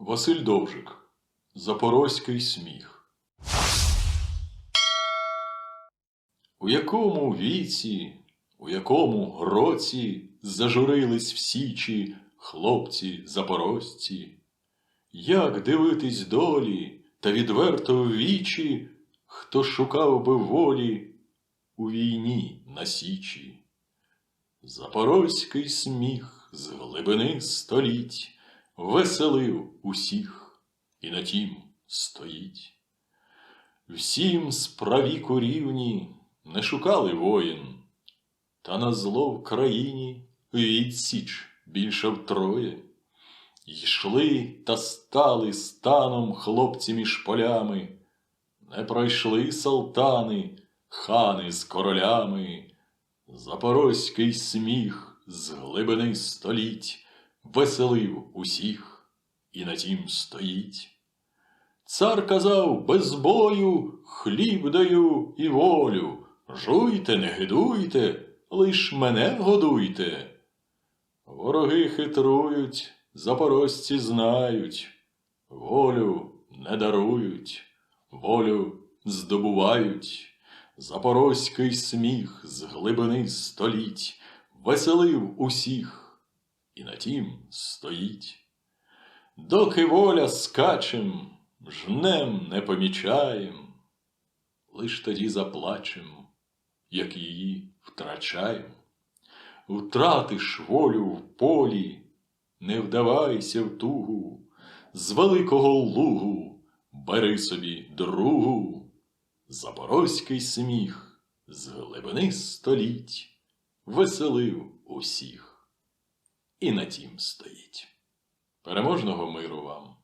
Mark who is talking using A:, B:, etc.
A: Василь Довжик. Запорозький сміх. У якому віці, у якому році зажурились в січі хлопці запорожці? Як дивитись долі та відверто в вічі, хто шукав би волі у війні на січі? Запорозький сміх з глибини століть веселив усіх і на тім стоїть. Всім справіку рівні не шукали воїн, та на зло в країні відсіч більше втроє. Йшли та стали станом хлопці між полями, не пройшли салтани, хани з королями. Запорозький сміх з глибини століть веселив усіх і на тім стоїть. Цар казав без бою хліб даю і волю. Жуйте, не гидуйте, лиш мене годуйте. Вороги хитрують, запорожці знають, волю не дарують, волю здобувають. Запорозький сміх з глибини століть веселив усіх і на тім стоїть. Доки воля скачем, жнем не помічаєм, лиш тоді заплачем, як її втрачаєм. Втратиш волю в полі, не вдавайся в тугу, з великого лугу бери собі другу. Запорозький сміх з глибини століть веселив усіх і на тім стоїть. Переможного миру вам!